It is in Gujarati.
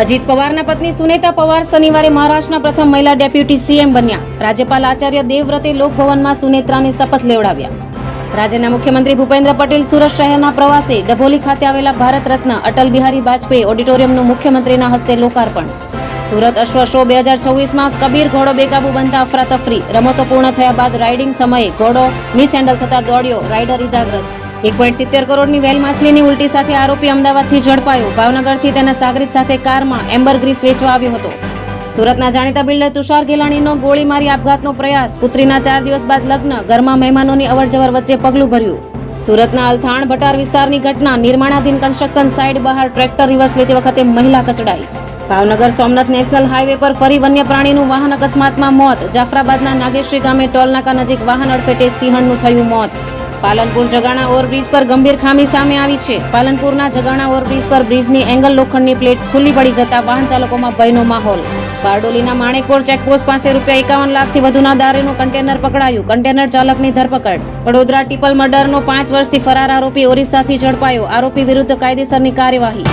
અજીત પવારના પત્ની સુનેતા પવાર શનિવારે મહારાષ્ટ્રના પ્રથમ મહિલા ડેપ્યુટી સીએમ બન્યા. રાજ્યપાલ આચાર્ય દેવવ્રતે લોકભવનમાં સુનેત્રાને શપથ લેવડાવ્યા. રાજ્યના મુખ્યમંત્રી ભૂપેન્દ્ર પટેલ સુરત શહેરના પ્રવાસે ડભોલી ખાતે આવેલા ભારત રત્ન અટલ બિહારી વાજપેયી ઓડિટોરિયમનું મુખ્યમંત્રીના હસ્તે લોકાર્પણ. સુરત અશ્વ શો બે હજાર છવ્વીસમાં કબીર ઘોડો બેકાબુ બનતા અફરાતફરી. રમતો પૂર્ણ થયા બાદ રાઇડિંગ સમયે ઘોડો મિસહેન્ડલ થતા દોડ્યો. રાઇડર ઇજાગ્રસ્ત એક પોઈન્ટ સિત્તેર કરોડની વેલ માછલીની ઉલટી સાથે આરોપી અમદાવાદથી ઝડપાયો. ભાવનગરથી તેના સાગરીત સાથે કારમાં એમ્બર ગ્રીસ વેચવા આવ્યો હતો. સુરતના જાણીતા બિલ્ડર તુષાર ગેલાણીનો ગોળી મારી આપઘાતનો પ્રયાસ, પુત્રીના ચાર દિવસ બાદ લગ્ન, ઘરમાં મહેમાનોની અવરજવર વચ્ચે પગલું ભર્યું. સુરતના અલથાણ ભટાર વિસ્તારની ઘટના, નિર્માણાધીન કન્સ્ટ્રક્શન સાઇટ બહાર ટ્રેક્ટર રિવર્સ લેતી વખતે મહિલા કચડાઈ. ભાવનગર સોમનાથ નેશનલ હાઈવે પર ફરી વન્ય પ્રાણીનું વાહન અકસ્માતમાં મોત, જાફરાબાદના નાગેશ્રી ગામે ટોલનાકા નજીક વાહન અડફેટે સિંહણનું થયું મોત. પાલનપુર જગાણા ઓવરબ્રિજ પર ગંભીર ખામી સામે આવી છે. પાલનપુરના જગાણા ઓવરબ્રિજ પર બ્રિજની એંગલ લોખંડની પ્લેટ ખુલ્લી પડી જતા વાહન ચાલકોમાં ભયનો માહોલ. બારડોલીના માણેકોર ચેકપોસ્ટ પાસે રૂપિયા એકાવન લાખથી વધુના દારૂનું કન્ટેનર પકડાયું. કન્ટેનર ચાલકની ધરપકડ. વડોદરા ટીપલ મર્ડરનો પાંચ વર્ષથી ફરાર આરોપી ઓરિસ્સાથી ઝડપાયો. આરોપી વિરુદ્ધ કાયદેસરની કાર્યવાહી.